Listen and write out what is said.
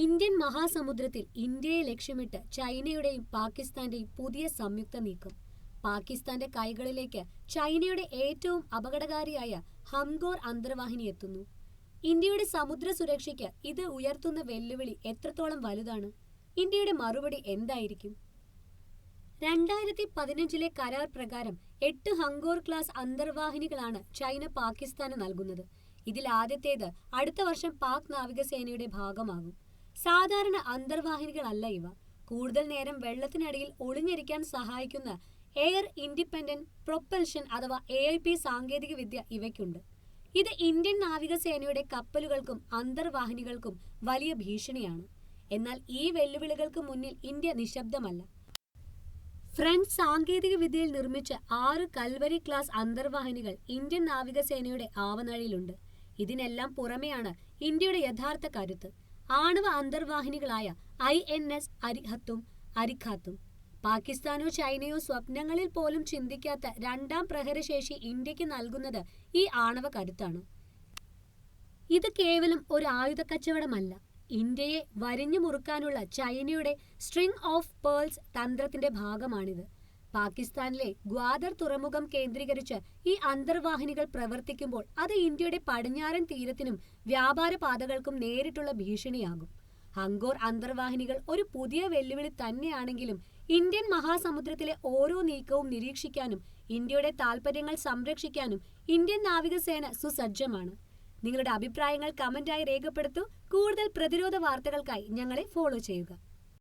Indian മഹാസമുദ്രത്തിൽ ഇന്ത്യയെ ലക്ഷ്യമിട്ട് ചൈനയുടെയും പാകിസ്ഥാന്റെയും പുതിയ സംയുക്ത നീക്കം. പാകിസ്ഥാന്റെ കൈകളിലേക്ക് ചൈനയുടെ ഏറ്റവും അപകടകാരിയായ ഹംഗോർ അന്തർവാഹിനി എത്തുന്നു. ഇന്ത്യയുടെ സമുദ്ര സുരക്ഷയ്ക്ക് ഇത് ഉയർത്തുന്ന വെല്ലുവിളി എത്രത്തോളം വലുതാണ്? ഇന്ത്യയുടെ മറുപടി എന്തായിരിക്കും? രണ്ടായിരത്തി പതിനഞ്ചിലെ കരാർ പ്രകാരം എട്ട് ഹംഗോർ ക്ലാസ് അന്തർവാഹിനികളാണ് ചൈന പാകിസ്ഥാന് നൽകുന്നത്. ഇതിൽ ആദ്യത്തേത് അടുത്ത വർഷം പാക് നാവികസേനയുടെ ഭാഗമാകും. സാധാരണ അന്തർവാഹിനികളല്ല ഇവ. കൂടുതൽ നേരം വെള്ളത്തിനടിയിൽ ഒളിഞ്ഞിരിക്കാൻ സഹായിക്കുന്ന എയർ ഇൻഡിപെൻഡന്റ് പ്രൊപ്പൽഷൻ അഥവാ എ ഐ പി സാങ്കേതിക വിദ്യ ഇവയ്ക്കുണ്ട്. ഇത് ഇന്ത്യൻ നാവികസേനയുടെ കപ്പലുകൾക്കും അന്തർവാഹിനികൾക്കും വലിയ ഭീഷണിയാണ്. എന്നാൽ ഈ വെല്ലുവിളികൾക്ക് മുന്നിൽ ഇന്ത്യ നിശബ്ദമല്ല. ഫ്രഞ്ച് സാങ്കേതിക വിദ്യയിൽ നിർമ്മിച്ച ആറ് കൽവരി ക്ലാസ് അന്തർവാഹിനികൾ ഇന്ത്യൻ നാവികസേനയുടെ ആവനാഴിയിലുണ്ട്. ഇതിനെല്ലാം പുറമെയാണ് ഇന്ത്യയുടെ യഥാർത്ഥ കരുത്ത്. ആണവ അന്തർവാഹിനികളായ ഐ എൻ എസ് അരിഹത്തും അരിഖാത്തും. പാകിസ്ഥാനോ ചൈനയോ സ്വപ്നങ്ങളിൽ പോലും ചിന്തിക്കാത്ത രണ്ടാം പ്രഹരശേഷി ഇന്ത്യയ്ക്ക് നൽകുന്നത് ഈ ആണവ കരുത്താണ്. ഇത് കേവലം ഒരു ആയുധ കച്ചവടമല്ല ഇന്ത്യയെ വരിഞ്ഞു മുറുക്കാനുള്ള ചൈനയുടെ സ്ട്രിംഗ് ഓഫ് പേൾസ് തന്ത്രത്തിന്റെ ഭാഗമാണിത്. പാകിസ്ഥാനിലെ ഗ്വാദർ തുറമുഖം കേന്ദ്രീകരിച്ച് ഈ അന്തർവാഹിനികൾ പ്രവർത്തിക്കുമ്പോൾ അത് ഇന്ത്യയുടെ പടിഞ്ഞാറൻ തീരത്തിനും വ്യാപാര പാതകൾക്കും നേരിട്ടുള്ള ഭീഷണിയാകും. ഹങ്കോർ അന്തർവാഹിനികൾ ഒരു പുതിയ വെല്ലുവിളി തന്നെയാണെങ്കിലും ഇന്ത്യൻ മഹാസമുദ്രത്തിലെ ഓരോ നീക്കവും നിരീക്ഷിക്കാനും ഇന്ത്യയുടെ താൽപ്പര്യങ്ങൾ സംരക്ഷിക്കാനും ഇന്ത്യൻ നാവികസേന സുസജ്ജമാണ്. നിങ്ങളുടെ അഭിപ്രായങ്ങൾ കമന്റായി രേഖപ്പെടുത്തൂ. കൂടുതൽ പ്രതിരോധ വാർത്തകൾക്കായി ഞങ്ങളെ ഫോളോ ചെയ്യുക.